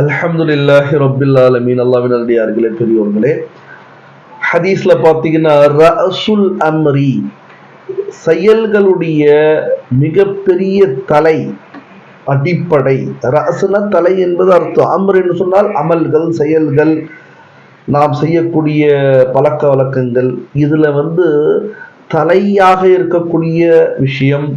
அல்ஹம்துலில்லாஹி ரப்பில் ஆலமீன். அல்லாஹ்வின் நல்லடியார்களே பெரியோர்களே ஹதீஸ்ல பார்த்தீங்கன்னா ரசுல் அம்ரி செயல்களுடைய மிகப்பெரிய தலை அடிப்படை. ரசுனா தலை என்பது அர்த்தம். அம்ர் என்று சொன்னால் அமல்கள் செயல்கள் நாம் செய்யக்கூடிய பழக்க வழக்கங்கள் இதில் வந்து தலையாக இருக்கக்கூடிய விஷயம்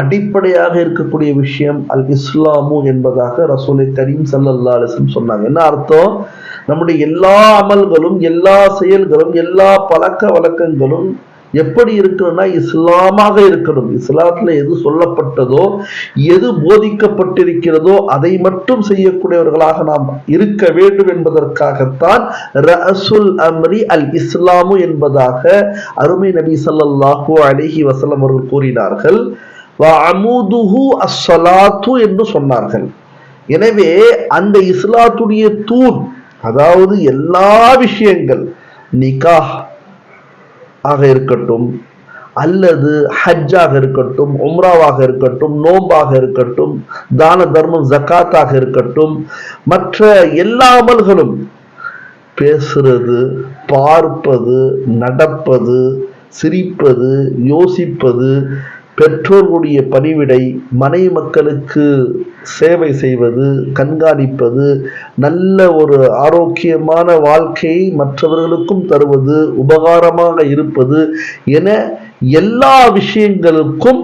அடிப்படையாக இருக்கக்கூடிய விஷயம் அல் இஸ்லாமு என்பதாக ரசூலை கரீம் சல்லல்லா அலிஸ்லம் சொன்னாங்க. என்ன அர்த்தம்? நம்முடைய எல்லா அமல்களும் எல்லா செயல்களும் எல்லா பழக்க வழக்கங்களும் எப்படி இருக்கணும்னா இஸ்லாமாக இருக்கணும். இஸ்லாத்துல எது சொல்லப்பட்டதோ எது போதிக்கப்பட்டிருக்கிறதோ அதை மட்டும் செய்யக்கூடியவர்களாக நாம் இருக்க வேண்டும் என்பதற்காகத்தான் ரசுல் அம்ரி அல் இஸ்லாமு என்பதாக அருமை நபி சல்லாஹூ அலிஹி வசலம் அவர்கள் கூறினார்கள். அமுதுஹு அஸ்ஸலாத்து என்று சொன்னார்கள். எனவே அந்த இஸ்லாத்துடைய தூண் அதாவது எல்லா விஷயங்கள் நிகாஹ் ஆக இருக்கட்டும் அல்லது ஹஜ்ஜாக இருக்கட்டும் உம்ராவாக இருக்கட்டும் நோம்பாக இருக்கட்டும் தான தர்மம் ஜக்காத்தாக இருக்கட்டும் மற்ற எல்லா அமல்களும் பேசுறது பார்ப்பது நடப்பது சிரிப்பது யோசிப்பது பெற்றோர்களுடைய பணிவிடை மனை மக்களுக்கு சேவை செய்வது கண்காணிப்பது நல்ல ஒரு ஆரோக்கியமான வாழ்க்கையை மற்றவர்களுக்கும் தருவது உபகாரமாக இருப்பது என எல்லா விஷயங்களுக்கும்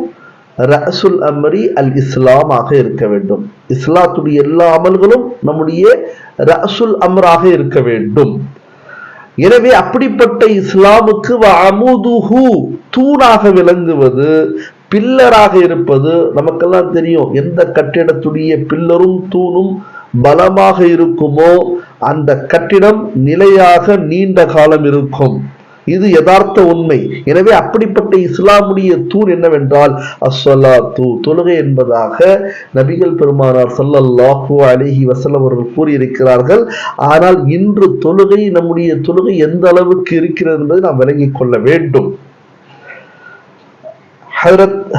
ரசுல் அமரி அல் இஸ்லாமாக இருக்க வேண்டும். இஸ்லாத்துடைய எல்லா அமல்களும் நம்முடைய ரசுல் அமராக இருக்க வேண்டும். எனவே அப்படிப்பட்ட இஸ்லாமுக்கு அமுதுஹு தூணாக விளங்குவது பில்லராக இருப்பது நமக்கெல்லாம் தெரியும். எந்த கட்டிடத்துடைய பில்லரும் தூணும் பலமாக இருக்குமோ அந்த கட்டிடம் நிலையாக நீண்ட காலம் இருக்கும். இது யதார்த்த உண்மை. எனவே அப்படிப்பட்ட இஸ்லாமுடைய தூண் என்னவென்றால் அஸ்வலா தூ தொழுகை என்பதாக நபிகள் பெருமானார் சல்லல்லாஹு அலிஹி வசலம் அவர்கள் கூறியிருக்கிறார்கள். ஆனால் இன்று தொழுகை நம்முடைய தொழுகை எந்த அளவுக்கு இருக்கிறது என்பதை நாம் விளங்கிக் கொள்ள வேண்டும். ஹதரத்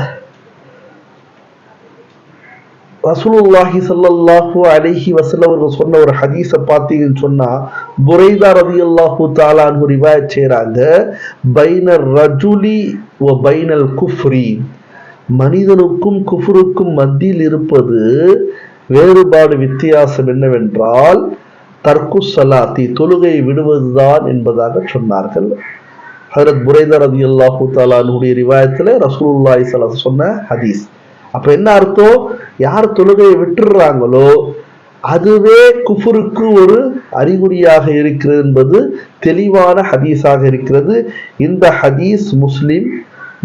ரசூலுல்லாஹி சல்லல்லாஹு அலைஹி வஸல்லம் அவர்கள் சொன்ன ஒரு ஹதீஸை பார்த்தீங்கன்னு சொன்னா புரைதா ரதியல்லாஹு தாலான்னு ரிவாயத் செய்றாங்க பைனர் ரஜுலி ஓ பைனல் குஃப்ரி. மனிதனுக்கும் குஃபுருக்கும் மத்தியில் இருப்பது வேறுபாடு வித்தியாசம் என்னவென்றால் தர்க்கு சலாத்தி தொழுகை விடுவதுதான் என்பதாக சொன்னார்கள். ஹரத் புரைதா ரதியல்லாஹு தாலானுடைய ரிவாயத்தில் ரசூலுல்லாஹி சலா சொன்ன ஹதீஸ். அப்போ என்ன அர்த்தம்? யார் தொழுகையை விட்டுடுறாங்களோ அதுவே குஃபுருக்கு ஒரு அறிகுறியாக இருக்கிறது என்பது தெளிவான ஹதீஸாக இருக்கிறது. இந்த ஹதீஸ் முஸ்லிம்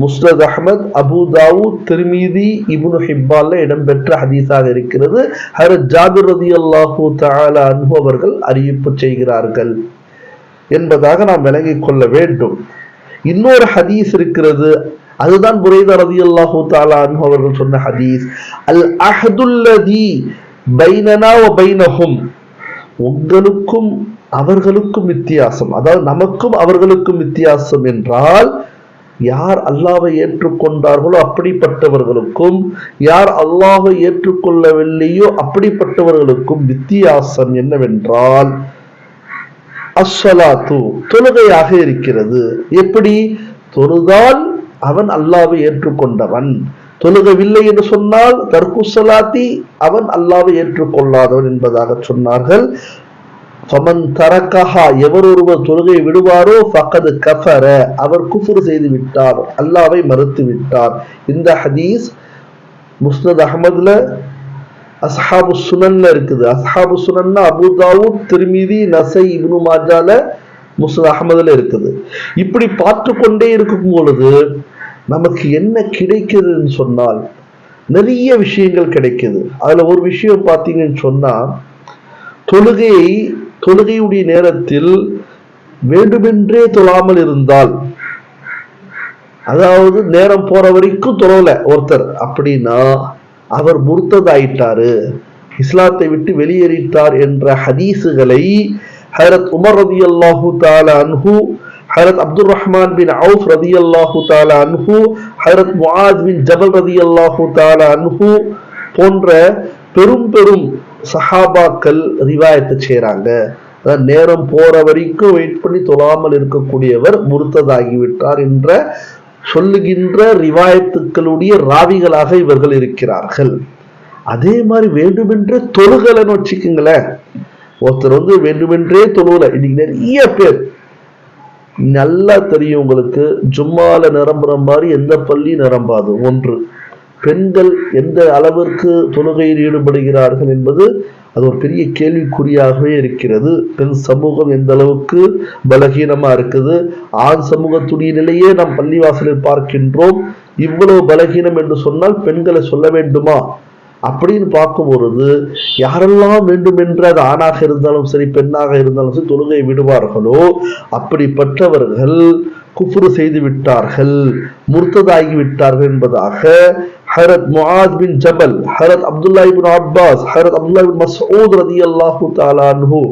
முஸ்லத் அஹமத் அபு தாவூத் திருமீதி இபுனு ஹிப்பால இடம்பெற்ற ஹதீஸாக இருக்கிறது. ஹரத் ஜாபிர் ரதி அல்லாஹூ தாலா அன்பு அவர்கள் அறிவிப்பு செய்கிறார்கள் என்பதாக நாம் விளங்கிக் கொள்ள வேண்டும். இன்னொரு ஹதீஸ் இருக்கிறது. அதுதான் புரைத ரதி அல்லாஹூ தாலா அவர்கள் சொன்ன ஹதீஸ். அல் அஹதுல்லதி பைனனா பைனஹும். உங்களுக்கும் அவர்களுக்கும் வித்தியாசம். அதாவது நமக்கும் அவர்களுக்கும் வித்தியாசம் என்றால் யார் அல்லாவை ஏற்றுக்கொண்டார்களோ அப்படிப்பட்டவர்களுக்கும் யார் அல்லாவை ஏற்றுக்கொள்ளவில்லையோ அப்படிப்பட்டவர்களுக்கும் வித்தியாசம் என்னவென்றால் அஸ்ஸலாத்து தொழுகையாக இருக்கிறது. எப்படி? தொழுதால் அவன் அல்லாவை ஏற்றுக்கொண்டவன். தொழுகவில்லை என்று சொன்னால் தர்குசலாத்தி அவன் அல்லாவை ஏற்றுக்கொள்ளாதவன் என்பதாக சொன்னார்கள். ஃபமன் தரக்கஹா எவர் ஒருவர் தொழுகை விடுவாரோ ஃபக்கது கஃபர அவர் குஃபுர் செய்து விட்டார் அல்லாவை மறுத்து விட்டார். இந்த ஹதீஸ் முஸ்னத் அகமதுல அஸ்ஹாபு சுனன்ல இருக்குது. அஸ்ஹாபு சுனன்னா அபுதாவும் திருமிதி நசை இப்னு மாஜால முஸ்னத் அகமதுல இருக்குது. இப்படி பார்த்து கொண்டே இருக்கும் பொழுது நமக்கு என்ன கிடைக்குதுன்னு சொன்னால் நிறைய விஷயங்கள் கிடைக்குது. அதுல ஒரு விஷயம் பார்த்தீங்கன்னு சொன்னா தொழுகையை தொழுகையுடைய நேரத்தில் வேண்டுமென்றே தொழாமல் இருந்தால் அதாவது நேரம் போற வரைக்கும் தொழல ஒருத்தர். அப்படின்னா அவர் முர்த்ததாயிட்டாரு. இஸ்லாத்தை விட்டு வெளியேறிட்டார் என்ற ஹதீஸுகளை ஹரத் உமர் ரதி அல்லாஹூ தாலா அன்ஹு ஹரத் அப்துல் ரஹ்மான் பின் அவுஃப் ரதி அல்லாஹூ தாலா அன்ஹு ஹரத் முஆத் பின் ஜபல் ரதி அல்லாஹூ தாலா அன்ஹு போன்ற பெரும் பெரும் சஹாபாக்கள் ரிவாயத்தை செய்றாங்க. அதான் நேரம் போற வரைக்கும் வெயிட் பண்ணி தொழாமல் இருக்கக்கூடியவர் முருத்ததாகிவிட்டார் என்ற சொல்லுகின்ற ரிவாயத்துக்களுடைய ராவிகளாக இவர்கள் இருக்கிறார்கள். அதே மாதிரி வேண்டுமென்றே தொழுகலைன்னு வச்சுக்கோங்களேன். ஒருத்தர் வந்து வேண்டுமென்றே தொழுகலை. இன்னைக்கு நிறைய பேர். நல்லா தெரியும் உங்களுக்கு. ஜும்மால நிரம்புற மாதிரி எந்த பள்ளி நிரம்பாது. ஒன்று பெண்கள் எந்த அளவிற்கு தொழுகையில் ஈடுபடுகிறார்கள் என்பது அது ஒரு பெரிய கேள்விக்குறியாகவே இருக்கிறது. பெண் சமூகம் எந்த அளவுக்கு பலகீனமாக இருக்குது? ஆண் சமூகத்துடைய நிலையே நாம் பள்ளிவாசலில் பார்க்கின்றோம். இவ்வளவு பலகீனம் என்று சொன்னால் பெண்களை சொல்ல வேண்டுமா? அப்படின்னு பார்க்கும் பொழுது யாரெல்லாம் வேண்டும் என்று அது ஆணாக இருந்தாலும் சரி பெண்ணாக இருந்தாலும் சரி தொழுகை விடுவார்களோ அப்படிப்பட்டவர்கள் குஃப்ரு செய்து விட்டார்கள் முர்த்ததாகி விட்டார்கள் என்பதாக ஹரத் முஆத் பின் ஜபல் ஹரத் அப்துல்லா இபின் அப்பாஸ் ஹரத் அப்துல்லா இபின் மசூத் ரதியல்லாஹு தஆலா அன்ஹு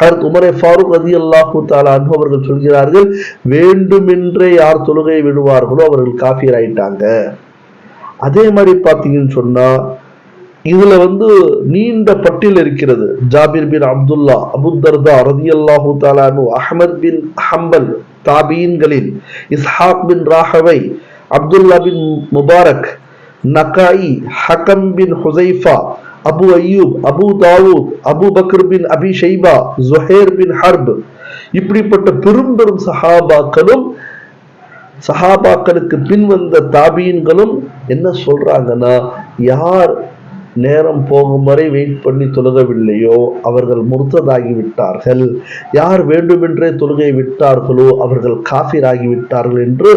ஹரத் உமரே ஃபாரூக் ரதி அல்லாஹு தாலான்னு அவர்கள் சொல்கிறார்கள் வேண்டுமென்றே யார் தொழுகையை விடுவார்களோ அவர்கள் காஃபியர் ஆயிட்டாங்க அதே மாதிரி பார்த்தீங்கன்னு சொன்னா இதுல வந்து நீண்ட பட்டியல் இருக்கிறது. ஜாபிர் பின் அப்துல்லா அபு தர்தா ரதி அல்லாஹு தாலானு Ahmad bin Hanbal தாபீன்களில் Ishaq bin Rahawayh Abdullah bin Mubarak நகாயி Hakam bin Hudhaifa Abu Ayyub Abu Dawud Abu Bakr bin Abi Shaiba Zuhair bin Harb. இப்படிப்பட்ட பெரும் பெரும் சஹாபாக்களும் சஹாபாக்களுக்கு பின் வந்த தாபீன்களும் என்ன சொல்றாங்கன்னா யார் நேரம் போகும் வரை வெயிட் பண்ணி தொழுகவில்லையோ? அவர்கள் முர்த்ததாகி விட்டார்கள் யார் வேண்டுமென்றே தொழுகை விட்டார்களோ அவர்கள் காஃபிராகிவிட்டார்கள் என்று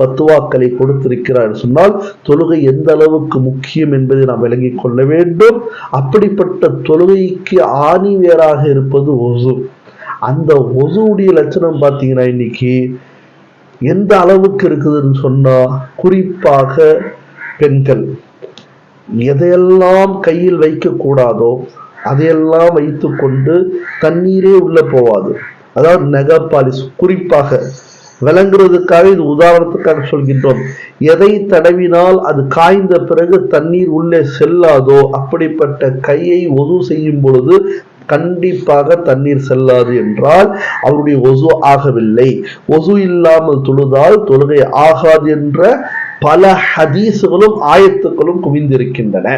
பத்துவாக்களை கொடுத்திருக்கிறார் சொன்னால் தொழுகை எந்த அளவுக்கு முக்கியம் என்பதை நாம் விளங்கிக் கொள்ள வேண்டும். அப்படிப்பட்ட தொழுகைக்கு ஆணி வேறாக இருப்பது ஒசு அந்த ஒசுவுடைய லட்சணம் பார்த்தீங்கன்னா இன்னைக்கு எந்த அளவுக்கு இருக்குதுன்னு சொன்னால் குறிப்பாக பெண்கள். எதையெல்லாம் கையில் வைக்கக்கூடாதோ அதையெல்லாம் வைத்துக்கொண்டு தண்ணீரே உள்ள போவாது. அதாவது நெகப்பாலிஸ் குறிப்பாக விளங்குறதுக்காக இது உதாரணத்துக்காக சொல்கின்றோம். எதை தடவினால் அது காய்ந்த பிறகு தண்ணீர் உள்ளே செல்லாதோ அப்படிப்பட்ட கையை ஒது செய்யும் பொழுது கண்டிப்பாக தண்ணீர் செல்லாது என்றால் அவருடைய ஒசு ஆகவில்லை. ஒசு இல்லாமல் தொழுதால் தொழுகை ஆகாது என்ற பல ஹதீசுகளும் ஆயத்துக்களும் குவிந்திருக்கின்றன.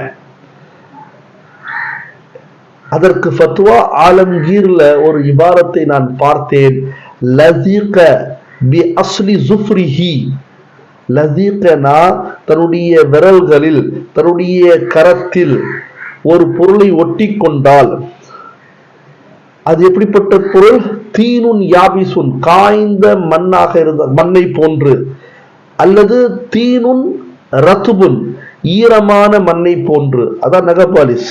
அதற்கு ஃபத்வா ஆலம்கீர்ல ஒரு இபாரத்தை நான் பார்த்தேன். லதீக பி அஸ்லி ஜுஃப்ரிஹி லதீகனா தன்னுடைய விரல்களில் தன்னுடைய கரத்தில் ஒரு பொருளை ஒட்டி கொண்டால் அது எப்படிப்பட்ட பொருள்? தீனுன் யாபிசுன் காய்ந்த மண்ணாக இருந்த மண்ணை போன்று. அல்லது தீனுன் ரத்துபுன் ஈரமான மண்ணை போன்று. அதான் நகபாலிஸ்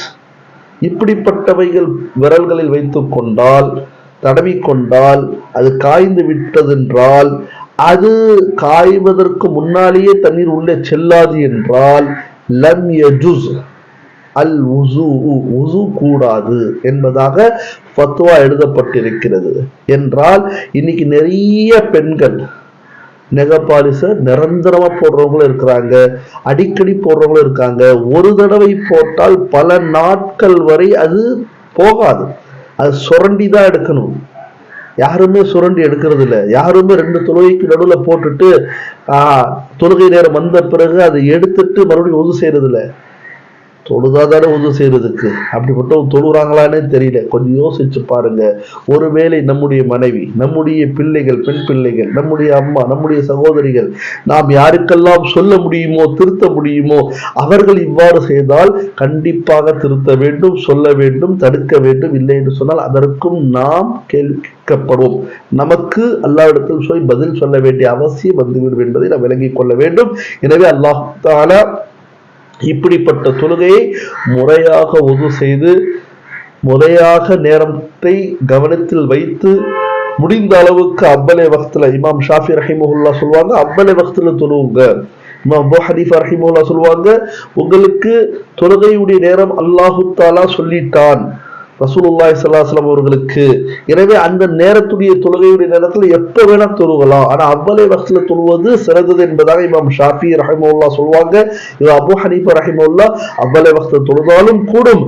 இப்படிப்பட்டவைகள் விரல்களில் வைத்துக் கொண்டால் தடவி கொண்டால் அது காய்ந்து விட்டதென்றால் அது காய்வதற்கு முன்னாலேயே தண்ணீர் உள்ளே செல்லாது என்றால் லம் யஜுஸ். அல் உசு உசு கூடாது என்பதாக ஃபத்வா எழுதப்பட்டிருக்கிறது. என்றால் இன்னைக்கு நிறைய பெண்கள் நெகப்பாலிசை நிரந்தரமாக போடுறவங்களும் இருக்கிறாங்க. அடிக்கடி போடுறவங்களும் இருக்காங்க. ஒரு தடவை போட்டால் பல நாட்கள் வரை அது போகாது. அது சுரண்டி தான் எடுக்கணும். யாருமே சுரண்டி எடுக்கிறது இல்லை யாருமே ரெண்டு தொழுகைக்கு நடுவில் போட்டுட்டு தொழுகை நேரம் வந்த பிறகு அதை எடுத்துட்டு மறுபடியும் ஒது செய்யறது இல்லை தொழுதாதானே உதவு செய்யறதுக்கு? அப்படிப்பட்ட தொழுகிறாங்களானே தெரியல. கொஞ்சம் யோசிச்சு பாருங்க. ஒருவேளை நம்முடைய மனைவி நம்முடைய பிள்ளைகள் பெண் பிள்ளைகள் நம்முடைய அம்மா நம்முடைய சகோதரிகள் நாம் யாருக்கெல்லாம் சொல்ல முடியுமோ திருத்த முடியுமோ அவர்கள் இவ்வாறு செய்தால் கண்டிப்பாக திருத்த வேண்டும் சொல்ல வேண்டும் தடுக்க வேண்டும் இல்லை என்று சொன்னால் அதற்கும் நாம் கேட்கப்படுவோம் நமக்கு அல்லாவிடத்தில் போய் பதில் சொல்ல வேண்டிய அவசியம் வந்துவிடும் என்பதை நாம் விளங்கிக் கொள்ள வேண்டும். எனவே அல்லாஹ் தாலா இப்படிப்பட்ட தொழுகையை முறையாக உது செய்து முறையாக நேரத்தை கவனத்தில் வைத்து முடிந்த அளவுக்கு அவ்வளே வகத்துல இமாம் ஷாஃபி ரஹிமுல்லா சொல்லுவாங்க அவ்வளே வகத்துல தொழுவுங்க. இமாம் அபு ஹனீஃபா ரஹிமுல்லா சொல்லுவாங்க உங்களுக்கு தொழுகையுடைய நேரம் அல்லாஹு தாலா சொல்லிட்டான். ரசூலுல்லாய் ஸல்லல்லாஹு அவர்களுக்கு. எனவே அந்த நேரத்துடைய தொழுகையுடைய நேரத்தில் எப்போ வேணா தொழுகலாம் ஆனா அவ்வளே வக்துல தொழுவது சிறந்தது என்பதாக இமாம் ஷாஃபி ரஹிமுல்லா சொல்லுவாங்க. இது அபு ஹனீஃபா ரஹிமுல்லா அவ்வளே வக்துல தொழுதாலும் கூடும்.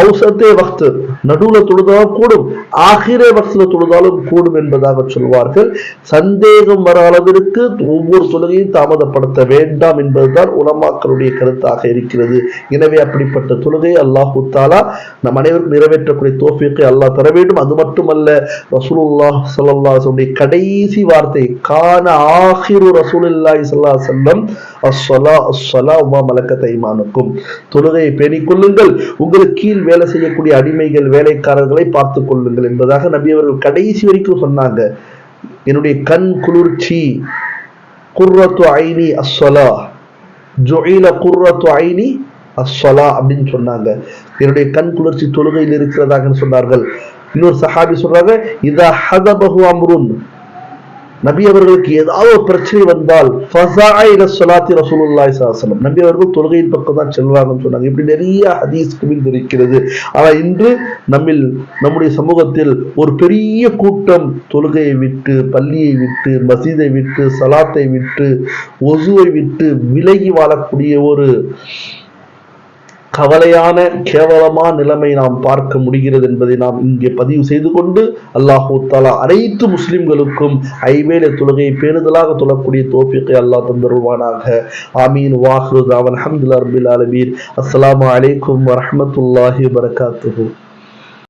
அவுசத்தே வக்து. நடுவுல தொழுதாலும் கூடும். ஆகிரே வக்துல தொழுதாலும் கூடும் என்பதாக சொல்வார்கள். சந்தேகம் வர அளவிற்கு ஒவ்வொரு தொழுகையும் தாமதப்படுத்த வேண்டாம் என்பதுதான் உலமாக்களுடைய கருத்தாக இருக்கிறது. எனவே அப்படிப்பட்ட தொழுகை அல்லாஹு தாலா நம் அனைவருக்கும் நிறைவேற்றக்கூடிய தோஃபியத்தை அல்லாஹ் தர வேண்டும். அது மட்டுமல்ல ரசூலுல்லாஹ் சல்லாஹ் கடைசி வார்த்தை கான ஆகிரு ரசூலுல்லாஹி ஸல்லல்லாஹு செல்லம் அஸ்ஸலா அஸ்ஸலா உமா மலக்கத் ஐமானுக்கும். தொழுகையை பேணிக் கொள்ளுங்கள். உங்களுக்கு கீழ் வேலை செய்யக்கூடிய அடிமைகள் வேலைக்காரர்களை பார்த்துக் கொள்ளுங்கள் என்பதாக நபி அவர்கள் கடைசி வரைக்கும் சொன்னாங்க. என்னுடைய கண் குளிர்ச்சி. குர்ரத்து ஐனி அஸ்ஸலா ஜொயில குர்ரத்து ஐனி அஸ்ஸலா அப்படின்னு சொன்னாங்க. என்னுடைய கண் குளிர்ச்சி தொழுகையில் இருக்கிறதாக சொன்னார்கள். இன்னொரு சஹாபி சொல்றாங்க இதா ஹதபஹு அம்ருன். நபி அவர்களுக்கு ஏதாவது ஒரு பிரச்சனை வந்தால் சொலாத்தி ரசூலுல்லாய் சாசனம் நபி அவர்கள் தொழுகையின் பக்கம் தான் செல்வாங்கன்னு சொன்னாங்க. இப்படி நிறைய ஹதீஸ் குவிந்து இருக்கிறது ஆனா இன்று நம்மில் நம்முடைய சமூகத்தில் ஒரு பெரிய கூட்டம் தொழுகையை விட்டு பள்ளியை விட்டு மசீதை விட்டு சலாத்தை விட்டு ஒசுவை விட்டு விலகி வாழக்கூடிய ஒரு கவலையான கேவலமான நிலைமை நாம் பார்க்க முடிகிறது என்பதை நாம் இங்கே பதிவு செய்து கொண்டு அல்லாஹூ தாலா அனைத்து முஸ்லிம்களுக்கும் ஐவேலை தொழுகையை பேணுதலாக தொழக்கூடிய தோப்பிக்கை அல்லாஹ் தந்தருவானாக ஆமீன். வாஹ்ரு தாவன். அஹமதுல்லா ரபில் அலமீர் அஸ்லாம் வலைக்கம் வரமத்துல்லாஹி வபரகாத்துஹு.